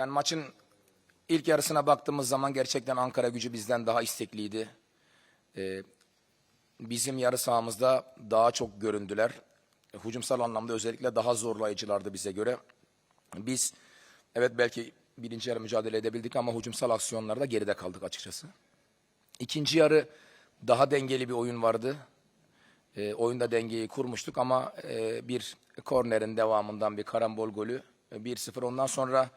Yani maçın ilk yarısına baktığımız zaman gerçekten Ankara gücü bizden daha istekliydi. Ee, bizim yarı sahamızda daha çok göründüler. Hücumsal anlamda özellikle daha zorlayıcılardı bize göre. Biz evet belki birinci yarı mücadele edebildik ama hücumsal aksiyonlarda geride kaldık açıkçası. İkinci yarı daha dengeli bir oyun vardı. E, oyunda dengeyi kurmuştuk ama e, bir kornerin devamından bir karambol golü e, 1-0 ondan sonra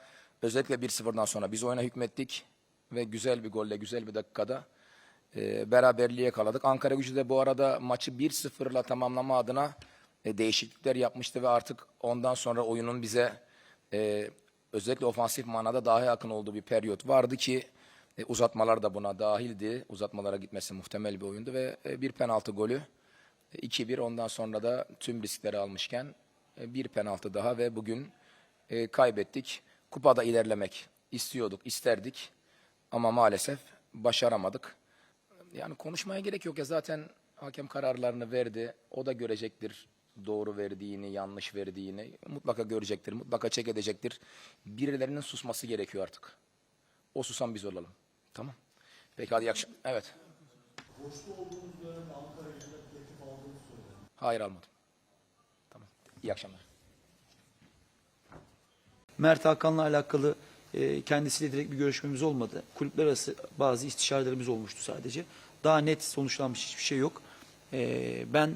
özellikle 1-0'dan sonra biz oyuna hükmettik ve güzel bir golle güzel bir dakikada e, beraberliğe yakaladık. Ankara gücü de bu arada maçı 1-0'la tamamlama adına e, değişiklikler yapmıştı ve artık ondan sonra oyunun bize e, özellikle ofansif manada daha yakın olduğu bir periyot vardı ki e, uzatmalar da buna dahildi. Uzatmalara gitmesi muhtemel bir oyundu ve e, bir penaltı golü 2-1 ondan sonra da tüm riskleri almışken e, bir penaltı daha ve bugün e, kaybettik. Kupada ilerlemek istiyorduk, isterdik ama maalesef başaramadık. Yani konuşmaya gerek yok ya zaten hakem kararlarını verdi. O da görecektir doğru verdiğini, yanlış verdiğini. Mutlaka görecektir, mutlaka çek edecektir. Birilerinin susması gerekiyor artık. O susan biz olalım. Tamam. Peki hadi akşam. Evet. Hayır almadım. Tamam. İyi akşamlar. Mert Hakan'la alakalı e, kendisiyle direkt bir görüşmemiz olmadı. Kulüpler arası bazı istişarelerimiz olmuştu sadece. Daha net sonuçlanmış hiçbir şey yok. E, ben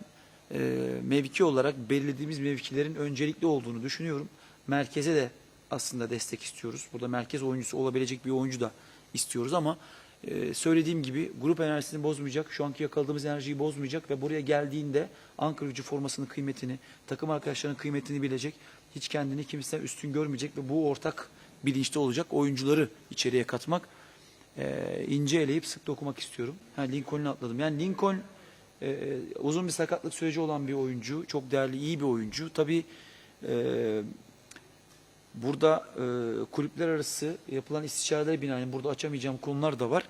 e, mevki olarak belirlediğimiz mevkilerin öncelikli olduğunu düşünüyorum. Merkeze de aslında destek istiyoruz. Burada merkez oyuncusu olabilecek bir oyuncu da istiyoruz ama e, söylediğim gibi grup enerjisini bozmayacak, şu anki yakaladığımız enerjiyi bozmayacak ve buraya geldiğinde Ankara gücü formasının kıymetini, takım arkadaşlarının kıymetini bilecek, hiç kendini kimseden üstün görmeyecek ve bu ortak bilinçte olacak oyuncuları içeriye katmak, e, ince eleyip sık dokumak istiyorum. Ha, Lincoln'u atladım. Yani Lincoln e, uzun bir sakatlık süreci olan bir oyuncu, çok değerli, iyi bir oyuncu. Tabii e, Burada e, kulüpler arası yapılan istişarelere binaen burada açamayacağım konular da var.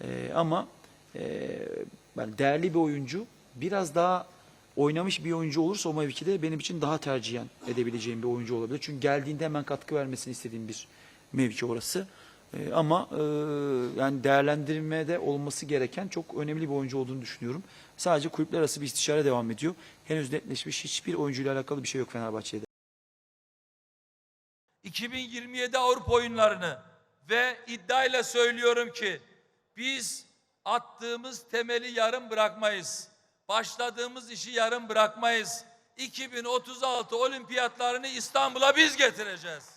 E, ama e, ben değerli bir oyuncu, biraz daha oynamış bir oyuncu olursa o mevkide benim için daha tercihen edebileceğim bir oyuncu olabilir. Çünkü geldiğinde hemen katkı vermesini istediğim bir mevki orası. E, ama e, yani değerlendirmede olması gereken çok önemli bir oyuncu olduğunu düşünüyorum. Sadece kulüpler arası bir istişare devam ediyor. Henüz netleşmiş hiçbir oyuncuyla alakalı bir şey yok Fenerbahçe'de. 2027 Avrupa oyunlarını ve iddiayla söylüyorum ki biz attığımız temeli yarım bırakmayız. Başladığımız işi yarım bırakmayız. 2036 olimpiyatlarını İstanbul'a biz getireceğiz.